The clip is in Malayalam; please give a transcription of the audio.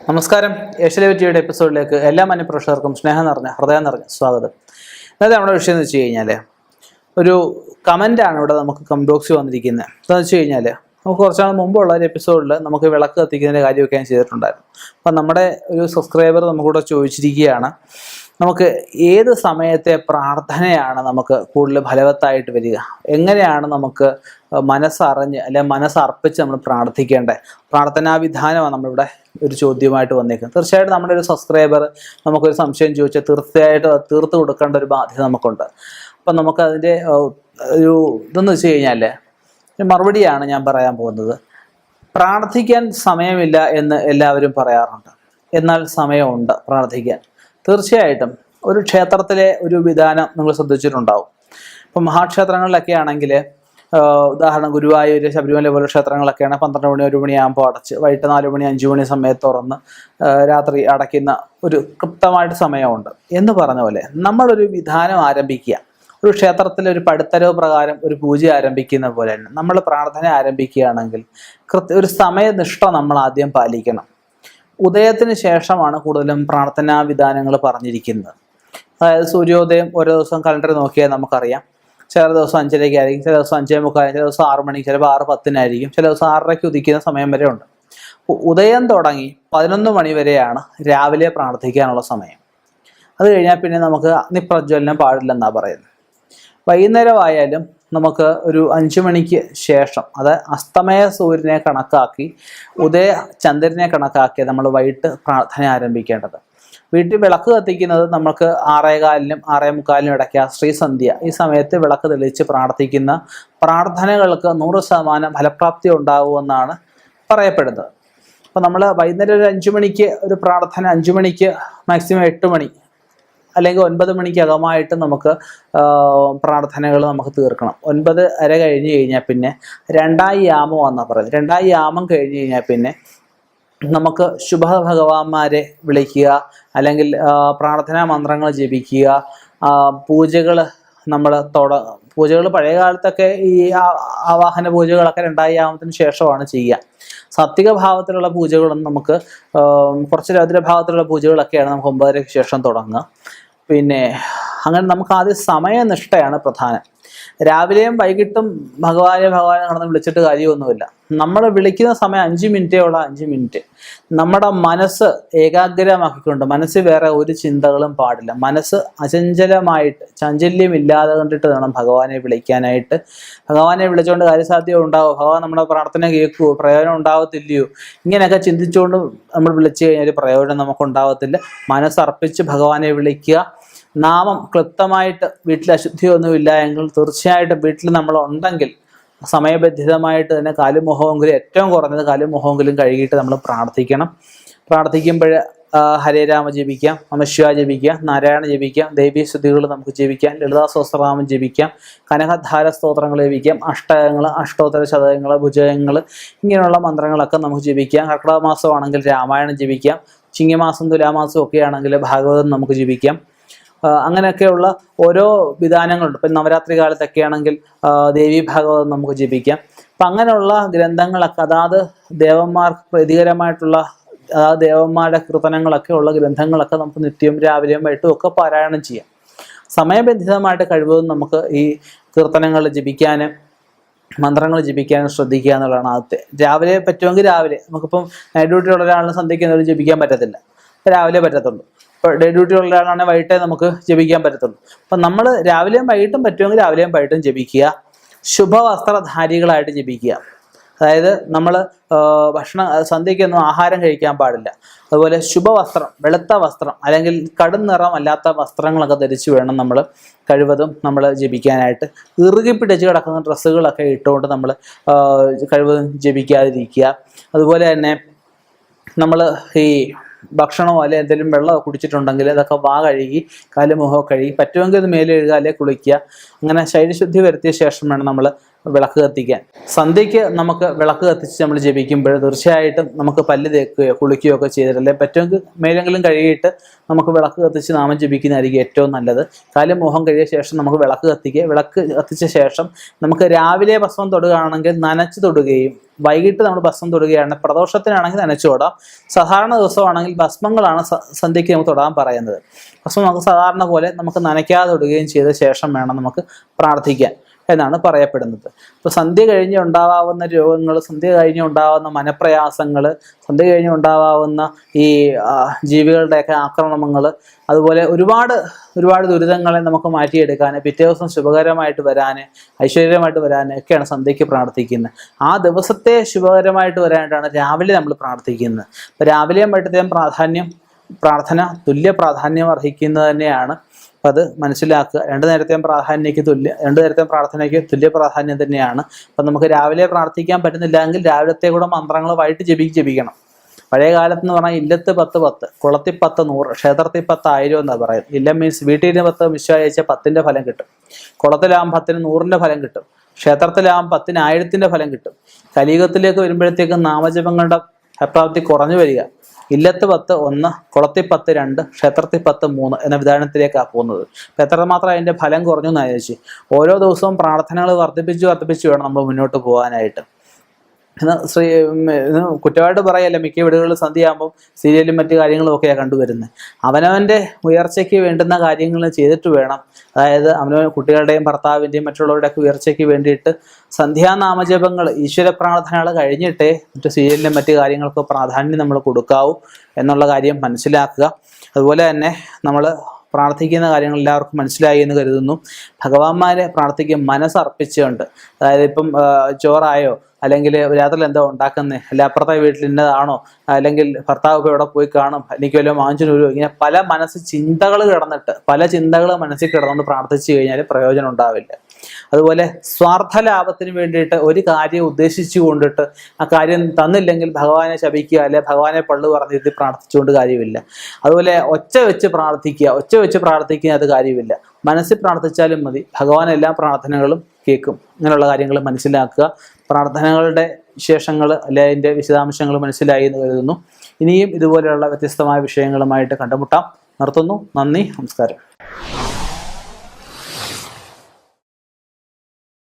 നമസ്കാരം. ഏഷ്യലവിറ്റിയുടെ എപ്പിസോഡിലേക്ക് എല്ലാ മനുപ്രേക്ഷകർക്കും സ്നേഹം നിറഞ്ഞ ഹൃദയം നിറഞ്ഞ സ്വാഗതം. ഇന്നത്തെ നമ്മുടെ വിഷയം എന്ന് വെച്ച് കഴിഞ്ഞാൽ ഒരു കമന്റാണ് ഇവിടെ നമുക്ക് കമന്റ് ബോക്സിൽ വന്നിരിക്കുന്നത് എന്താണെന്ന് വെച്ച് കഴിഞ്ഞാൽ നമുക്ക് കുറച്ച് നാൾ മുമ്പുള്ള ഒരു എപ്പിസോഡിൽ നമുക്ക് വിളക്ക് കത്തിക്കുന്നതിന്റെ കാര്യമൊക്കെ ഞാൻ ചെയ്തിട്ടുണ്ടായിരുന്നു. അപ്പം നമ്മുടെ ഒരു സബ്സ്ക്രൈബർ നമുക്കിവിടെ ചോദിച്ചിരിക്കുകയാണ് നമുക്ക് ഏത് സമയത്തെ പ്രാർത്ഥനയാണ് നമുക്ക് കൂടുതൽ ഫലവത്തായിട്ട് വരിക? എങ്ങനെയാണ് നമുക്ക് മനസ്സറിഞ്ഞ് അല്ലെ മനസ്സർപ്പിച്ച് നമ്മൾ പ്രാർത്ഥിക്കേണ്ടത്? പ്രാർത്ഥനാ വിധാനമാണ് നമ്മളിവിടെ ഒരു ചോദ്യമായിട്ട് വന്നേക്കുന്നത് തീർച്ചയായിട്ടും നമ്മുടെ ഒരു സബ്സ്ക്രൈബർ നമുക്കൊരു സംശയം ചോദിച്ചാൽ തീർച്ചയായിട്ടും അത് തീർത്ത് കൊടുക്കേണ്ട ഒരു ബാധ്യത നമുക്കുണ്ട്. അപ്പം നമുക്കതിന്റെ ഒരു ഇതെന്ന് വെച്ച് കഴിഞ്ഞാൽ മറുപടിയാണ് ഞാൻ പറയാൻ പോകുന്നത്. പ്രാർത്ഥിക്കാൻ സമയമില്ല എന്ന് എല്ലാവരും പറയാറുണ്ട്. എന്നാൽ സമയമുണ്ട് പ്രാർത്ഥിക്കാൻ. തീർച്ചയായിട്ടും ഒരു ക്ഷേത്രത്തിലെ ഒരു വിധാനം നിങ്ങൾ ശ്രദ്ധിച്ചിട്ടുണ്ടാവും. ഇപ്പം മഹാക്ഷേത്രങ്ങളിലൊക്കെ ആണെങ്കിൽ ഉദാഹരണം ഗുരുവായൂർ ശബരിമല പോലെ ക്ഷേത്രങ്ങളൊക്കെയാണ് പന്ത്രണ്ട് മണി ഒരു മണിയാകുമ്പോൾ അടച്ച് വൈകിട്ട് നാല് മണി അഞ്ച് മണി സമയത്ത് തുറന്ന് രാത്രി അടയ്ക്കുന്ന ഒരു കൃപ്തമായിട്ട് സമയമുണ്ട്. എന്ന് പറഞ്ഞ പോലെ നമ്മളൊരു വിധാനം ആരംഭിക്കുക ഒരു ക്ഷേത്രത്തിൽ ഒരു പടുത്തരവ് പ്രകാരം ഒരു പൂജ ആരംഭിക്കുന്ന പോലെ തന്നെ നമ്മൾ പ്രാർത്ഥന ആരംഭിക്കുകയാണെങ്കിൽ കൃത്യ ഒരു സമയനിഷ്ഠ നമ്മൾ ആദ്യം പാലിക്കണം. ഉദയത്തിന് ശേഷമാണ് കൂടുതലും പ്രാർത്ഥനാ വിധാനങ്ങൾ പറഞ്ഞിരിക്കുന്നത്. അതായത് സൂര്യോദയം ഓരോ ദിവസം കലണ്ടർ നോക്കിയാൽ നമുക്കറിയാം. ചില ദിവസം അഞ്ചരയ്ക്കായിരിക്കും ചില ദിവസം അഞ്ചേ മുക്കാലും ചില ദിവസം ആറ് മണിക്ക് ചിലപ്പോൾ ആറ് പത്തിനായിരിക്കും ചില ദിവസം ആറരയ്ക്ക് ഉദിക്കുന്ന സമയം വരെ ഉണ്ട്. ഉദയം തുടങ്ങി പതിനൊന്ന് മണി വരെയാണ് രാവിലെ പ്രാർത്ഥിക്കാനുള്ള സമയം. അത് കഴിഞ്ഞാൽ പിന്നെ നമുക്ക് അഗ്നിപ്രജ്വലനം പാടില്ലെന്നാണ് പറയുന്നത്. വൈകുന്നേരമായാലും നമുക്ക് ഒരു അഞ്ച് മണിക്ക് ശേഷം അത് അസ്തമയ സൂര്യനെ കണക്കാക്കി ഉദയ ചന്ദ്രനെ കണക്കാക്കി നമ്മൾ വൈകിട്ട് പ്രാർത്ഥന ആരംഭിക്കേണ്ടത്. വീട്ടിൽ വിളക്ക് കത്തിക്കുന്നത് നമുക്ക് ആറേകാലിനും ആറേ മുക്കാലിനും ഇടയ്ക്ക് ശ്രീസന്ധ്യ ഈ സമയത്ത് വിളക്ക് തെളിയിച്ച് പ്രാർത്ഥിക്കുന്ന പ്രാർത്ഥനകൾക്ക് നൂറ് ശതമാനം ഫലപ്രാപ്തി ഉണ്ടാകുമെന്നാണ് പറയപ്പെടുന്നത്. അപ്പോൾ നമ്മൾ വൈകുന്നേരം ഒരു അഞ്ച് മണിക്ക് ഒരു പ്രാർത്ഥന അഞ്ച് മണിക്ക് മാക്സിമം എട്ട് മണി അല്ലെങ്കിൽ ഒൻപത് മണിക്കകമായിട്ട് നമുക്ക് പ്രാർത്ഥനകൾ നമുക്ക് തീർക്കണം. ഒൻപത് അര കഴിഞ്ഞ് കഴിഞ്ഞാൽ പിന്നെ രണ്ടായി യാമം എന്നാണ് പറയുന്നത്. രണ്ടായി യാമം കഴിഞ്ഞ് കഴിഞ്ഞാൽ പിന്നെ നമുക്ക് ശുഭ ഭഗവാന്മാരെ വിളിക്കുക അല്ലെങ്കിൽ പ്രാർത്ഥനാ മന്ത്രങ്ങൾ ജപിക്കുക പൂജകൾ നമ്മൾ തുട പൂജകൾ പഴയ കാലത്തൊക്കെ ഈ ആവാഹന പൂജകളൊക്കെ രണ്ടായി യാമത്തിന് ശേഷമാണ് ചെയ്യുക. സാത്വിക ഭാവത്തിലുള്ള പൂജകളൊന്നും നമുക്ക് കുറച്ച് രൗദ്രഭാവത്തിലുള്ള പൂജകളൊക്കെയാണ് നമുക്ക് ഒമ്പതരയ്ക്ക് ശേഷം തുടങ്ങുക. പിന്നെ അങ്ങനെ നമുക്ക് ആദ്യം സമയനിഷ്ഠയാണ് പ്രധാനം. രാവിലെയും വൈകിട്ടും ഭഗവാനെ ഭഗവാനെ നടന്ന് വിളിച്ചിട്ട് കാര്യമൊന്നുമില്ല. നമ്മൾ വിളിക്കുന്ന സമയം അഞ്ച് മിനിറ്റേ ഉള്ള അഞ്ച് മിനിറ്റ്. നമ്മുടെ മനസ്സ് ഏകാഗ്രമാക്കിക്കൊണ്ട് മനസ്സ് വേറെ ഒരു ചിന്തകളും പാടില്ല. മനസ്സ് അചഞ്ചലമായിട്ട് ചാഞ്ചല്യമില്ലാതെ കണ്ടിട്ട് വേണം ഭഗവാനെ വിളിക്കാനായിട്ട്. ഭഗവാനെ വിളിച്ചുകൊണ്ട് കാര്യസാധ്യം ഉണ്ടാവോ? ഭഗവാൻ നമ്മുടെ പ്രാർത്ഥന കേൾക്കുമോ പ്രയോജനം ഉണ്ടാവത്തില്ലയോ? ഇങ്ങനെയൊക്കെ ചിന്തിച്ചുകൊണ്ട് നമ്മൾ വിളിച്ചു കഴിഞ്ഞാൽ പ്രയോജനം നമുക്ക് ഉണ്ടാവത്തില്ല മനസ്സർപ്പിച്ച് ഭഗവാനെ വിളിക്കുക. നാമം ക്ലുപ്തമായിട്ട് വീട്ടിൽ അശുദ്ധിയൊന്നുമില്ല എങ്കിൽ തീർച്ചയായിട്ടും വീട്ടിൽ നമ്മൾ ഉണ്ടെങ്കിൽ സമയബന്ധിതമായിട്ട് തന്നെ കാലും മുഖമെങ്കിലും ഏറ്റവും കുറഞ്ഞത് കാലും മുഖമെങ്കിലും കഴുകിയിട്ട് നമ്മൾ പ്രാർത്ഥിക്കണം. പ്രാർത്ഥിക്കുമ്പോൾ ഹരേ രാമ ജപിക്കാം അമശ്വ ജപിക്കാം നാരായണ ജപിക്കാം ദേവീ സ്തുതികൾ നമുക്ക് ജപിക്കാം ലളിതാ സഹസ്രനാമം ജപിക്കാം കനകധാര സ്തോത്രങ്ങൾ ജപിക്കാം അഷ്ടകങ്ങൾ അഷ്ടോത്തര ശതകങ്ങൾ ഭുജകങ്ങൾ ഇങ്ങനെയുള്ള മന്ത്രങ്ങളൊക്കെ നമുക്ക് ജപിക്കാം. കർക്കിടക മാസമാണെങ്കിൽ രാമായണം ജപിക്കാം. ചിങ്ങമാസം തുലാമാസം ഒക്കെ ആണെങ്കിൽ ഭാഗവതം നമുക്ക് ജപിക്കാം. അങ്ങനെയൊക്കെയുള്ള ഓരോ വിധാനങ്ങളുണ്ട്. ഇപ്പം നവരാത്രി കാലത്തൊക്കെ ആണെങ്കിൽ ദേവീ ഭാഗവതം നമുക്ക് ജപിക്കാം. അപ്പം അങ്ങനെയുള്ള ഗ്രന്ഥങ്ങളൊക്കെ അതാത് ദേവന്മാർക്ക് പ്രതികരമായിട്ടുള്ള അതായത് ദേവന്മാരുടെ കൃതനങ്ങളൊക്കെ ഉള്ള ഗ്രന്ഥങ്ങളൊക്കെ നമുക്ക് നിത്യവും രാവിലെയും വൈകിട്ടും ഒക്കെ പാരായണം ചെയ്യാം. സമയബന്ധിതമായിട്ട് കഴിവതും നമുക്ക് ഈ കീർത്തനങ്ങൾ ജപിക്കാനും മന്ത്രങ്ങൾ ജപിക്കാനും ശ്രദ്ധിക്കുക എന്നുള്ളതാണ് ആദ്യത്തെ. രാവിലെ പറ്റുമെങ്കിൽ രാവിലെ. നമുക്കിപ്പം നൈറ്റ് ഡ്യൂട്ടി ഒരാളിന് എന്തെങ്കിലും ജപിക്കാൻ പറ്റത്തില്ല. രാവിലെ പറ്റത്തുള്ളൂ. ഇപ്പോൾ ഡേ ഡ്യൂട്ടി ഉള്ള ഒരാളാണെങ്കിൽ വൈകിട്ടേ നമുക്ക് ജപിക്കാൻ പറ്റത്തുള്ളൂ. അപ്പം നമ്മൾ രാവിലെയും വൈകിട്ടും പറ്റുമെങ്കിൽ രാവിലെയും വൈകിട്ടും ജപിക്കുക. ശുഭവസ്ത്രധാരികളായിട്ട് ജപിക്കുക. അതായത് നമ്മൾ ഭക്ഷണം സന്ധ്യയ്ക്കൊന്നും ആഹാരം കഴിക്കാൻ പാടില്ല. അതുപോലെ ശുഭവസ്ത്രം വെളുത്ത വസ്ത്രം അല്ലെങ്കിൽ കടും നിറം അല്ലാത്ത വസ്ത്രങ്ങളൊക്കെ ധരിച്ച് വേണം നമ്മൾ കഴിവതും നമ്മൾ ജപിക്കാനായിട്ട്. ഇറുകി പിടിച്ച് കിടക്കുന്ന ഡ്രസ്സുകളൊക്കെ ഇട്ടുകൊണ്ട് നമ്മൾ കഴിവതും ജപിക്കാതിരിക്കുക. അതുപോലെ തന്നെ നമ്മൾ ഈ ഭക്ഷണമോ അല്ലെങ്കിൽ എന്തെങ്കിലും വെള്ളമോ കുടിച്ചിട്ടുണ്ടെങ്കിൽ അതൊക്കെ വാ കഴുകി കാലുമുഖം കഴുകി പറ്റുമെങ്കിൽ ഇത് മേലെ എഴുതുക അല്ലെങ്കിൽ കുളിക്കുക. അങ്ങനെ ശരീരശുദ്ധി വരുത്തിയ ശേഷം വേണം നമ്മൾ വിളക്ക് കത്തിക്കാൻ. സന്ധ്യയ്ക്ക് നമുക്ക് വിളക്ക് കത്തിച്ച് നമ്മൾ ജപിക്കുമ്പോൾ തീർച്ചയായിട്ടും നമുക്ക് പല്ല് തേക്കുകയോ കുളിക്കുകയോ ഒക്കെ ചെയ്തിട്ടല്ലേ പറ്റുമെങ്കിൽ മേലെങ്കിലും കഴുകിയിട്ട് നമുക്ക് വിളക്ക് കത്തിച്ച് നാമം ജപിക്കുന്നതായിരിക്കും ഏറ്റവും നല്ലത്. കാലം മോഹം കഴിയ ശേഷം നമുക്ക് വിളക്ക് കത്തിക്കുക. വിളക്ക് കത്തിച്ച ശേഷം നമുക്ക് രാവിലെ ഭസ്മം തൊടുകയാണെങ്കിൽ നനച്ച് തൊടുകയും വൈകിട്ട് നമ്മൾ ഭസ്മം തൊടുകയാണ്. പ്രദോഷത്തിനാണെങ്കിൽ നനച്ചു തൊടാം. സാധാരണ ദിവസമാണെങ്കിൽ ഭസ്മങ്ങളാണ് സന്ധ്യയ്ക്ക് നമുക്ക് തൊടാൻ പറയുന്നത്. ഭസ്മം നമുക്ക് സാധാരണ പോലെ നമുക്ക് നനയ്ക്കാതെ തൊടുകയും ചെയ്ത ശേഷം വേണം നമുക്ക് പ്രാർത്ഥിക്കാൻ. എന്നാണ് പറയപ്പെടുന്നത്. ഇപ്പൊ സന്ധ്യ കഴിഞ്ഞ് ഉണ്ടാവാവുന്ന രോഗങ്ങൾ സന്ധ്യ കഴിഞ്ഞ് ഉണ്ടാവുന്ന മനപ്രയാസങ്ങൾ സന്ധ്യ കഴിഞ്ഞ് ഉണ്ടാവാവുന്ന ഈ ജീവികളുടെയൊക്കെ ആക്രമണങ്ങൾ അതുപോലെ ഒരുപാട് ഒരുപാട് ദുരിതങ്ങളെ നമുക്ക് മാറ്റിയെടുക്കാൻ പിറ്റേ ദിവസം ശുഭകരമായിട്ട് വരാൻ ഐശ്വര്യമായിട്ട് വരാൻ ഒക്കെയാണ് സന്ധ്യയ്ക്ക് പ്രാർത്ഥിക്കുന്നത്. ആ ദിവസത്തെ ശുഭകരമായിട്ട് വരാനായിട്ടാണ് രാവിലെ നമ്മൾ പ്രാർത്ഥിക്കുന്നത്. അപ്പോൾ രാവിലെയും വൈകിട്ടത്തെയും പ്രാധാന്യം പ്രാർത്ഥന തുല്യ പ്രാധാന്യം അർഹിക്കുന്നത് തന്നെയാണ്. അപ്പം അത് മനസ്സിലാക്കുക. രണ്ട് നേരത്തെയും പ്രാധാന്യക്ക് തുല്യ രണ്ട് നേരത്തെയും പ്രാർത്ഥനയ്ക്ക് തുല്യ പ്രാധാന്യം തന്നെയാണ്. അപ്പം നമുക്ക് രാവിലെ പ്രാർത്ഥിക്കാൻ പറ്റുന്നില്ല എങ്കിൽ രാവിലത്തെ കൂടെ മന്ത്രങ്ങൾ വൈകിട്ട് ജപി ജപിക്കണം. പഴയ കാലത്ത് എന്ന് പറഞ്ഞാൽ ഇല്ലത്ത് പത്ത് പത്ത് കുളത്തിൽ പത്ത് നൂറ് ക്ഷേത്രത്തിൽ പത്ത് ആയിരം എന്നാണ് പറയുന്നത്. ഇല്ല മീൻസ് വീട്ടിൽ പത്ത് വിശ്വാസം അയച്ചാൽ പത്തിന്റെ ഫലം കിട്ടും. കുളത്തിലാകും പത്തിന് നൂറിന്റെ ഫലം കിട്ടും. ക്ഷേത്രത്തിലാകും പത്തിന് ആയിരത്തിന്റെ ഫലം കിട്ടും. കലിയുഗത്തിലേക്ക് വരുമ്പോഴത്തേക്കും നാമജപങ്ങളുടെ അപ്രാപ്തി കുറഞ്ഞു വരിക. ഇല്ലത്ത് പത്ത് ഒന്ന് കുളത്തിൽ പത്ത് രണ്ട് ക്ഷേത്രത്തിൽ പത്ത് മൂന്ന് എന്ന വിധാനത്തിലേക്കാണ് പോകുന്നത്. എത്രമാത്രം അതിന്റെ ഫലം കുറഞ്ഞു എന്ന് ഓരോ ദിവസവും പ്രാർത്ഥനകൾ വർദ്ധിപ്പിച്ച് വർദ്ധിപ്പിച്ച് വേണം നമ്മൾ മുന്നോട്ട് പോകാനായിട്ട്. ഇന്ന് ശ്രീ കുറ്റമായിട്ട് പറയല്ല മിക്ക വീടുകളിൽ സന്ധ്യയാകുമ്പോൾ സീരിയലും മറ്റു കാര്യങ്ങളും ഒക്കെയാണ് കണ്ടുവരുന്നത്. അവനവന്റെ ഉയർച്ചയ്ക്ക് വേണ്ടുന്ന കാര്യങ്ങൾ ചെയ്തിട്ട് വേണം. അതായത് അവനവൻ കുട്ടികളുടെയും ഭർത്താവിന്റെയും മറ്റുള്ളവരുടെയൊക്കെ ഉയർച്ചയ്ക്ക് വേണ്ടിയിട്ട് സന്ധ്യാനാമജപങ്ങൾ ഈശ്വര പ്രാർത്ഥനകൾ കഴിഞ്ഞിട്ടേ മറ്റു സീരിയലിനും മറ്റു കാര്യങ്ങൾക്കോ പ്രാധാന്യം നമ്മൾ കൊടുക്കാവൂ എന്നുള്ള കാര്യം മനസ്സിലാക്കുക. അതുപോലെ തന്നെ നമ്മൾ പ്രാർത്ഥിക്കുന്ന കാര്യങ്ങൾ എല്ലാവർക്കും മനസ്സിലായി എന്ന് കരുതുന്നു. ഭഗവാന്മാരെ പ്രാർത്ഥിക്കും മനസ്സർപ്പിച്ചുകൊണ്ട് അതായത് ഇപ്പം ചോറായോ അല്ലെങ്കിൽ രാത്രിയിൽ എന്തോ ഉണ്ടാക്കുന്നത് അല്ലെ അപ്പുറത്തെ വീട്ടിൽ ഇന്നതാണോ അല്ലെങ്കിൽ ഭർത്താവ് ഇപ്പോൾ എവിടെ പോയി കാണും അല്ലെങ്കിൽ വല്ല വരുമോ ഇങ്ങനെ പല മനസ്സ് ചിന്തകൾ കിടന്നിട്ട് പല ചിന്തകൾ മനസ്സിൽ കിടന്നുകൊണ്ട് പ്രാർത്ഥിച്ചു കഴിഞ്ഞാൽ പ്രയോജനം ഉണ്ടാവില്ല. അതുപോലെ സ്വാർത്ഥ ലാഭത്തിന് വേണ്ടിയിട്ട് ഒരു കാര്യം ഉദ്ദേശിച്ചു കൊണ്ടിട്ട് ആ കാര്യം തന്നില്ലെങ്കിൽ ഭഗവാനെ ശപിക്കുക അല്ലെ ഭഗവാനെ പള്ളു പറഞ്ഞിരുത്തി പ്രാർത്ഥിച്ചുകൊണ്ട് കാര്യമില്ല. അതുപോലെ ഒച്ച വെച്ച് പ്രാർത്ഥിക്കുക ഒച്ച വെച്ച് പ്രാർത്ഥിക്കുക അത് കാര്യമില്ല. മനസ്സിൽ പ്രാർത്ഥിച്ചാലും മതി. ഭഗവാൻ എല്ലാ പ്രാർത്ഥനകളും കേൾക്കും. ഇങ്ങനെയുള്ള കാര്യങ്ങൾ മനസ്സിലാക്കുക. പ്രാർത്ഥനകളുടെ വിശേഷങ്ങൾ അല്ലെ അതിന്റെ വിശദാംശങ്ങൾ മനസ്സിലായി എന്ന് കരുതുന്നു. ഇനിയും ഇതുപോലെയുള്ള വ്യത്യസ്തമായ വിഷയങ്ങളുമായിട്ട് കണ്ടുമുട്ടാം. നിർത്തുന്നു. നന്ദി. നമസ്കാരം.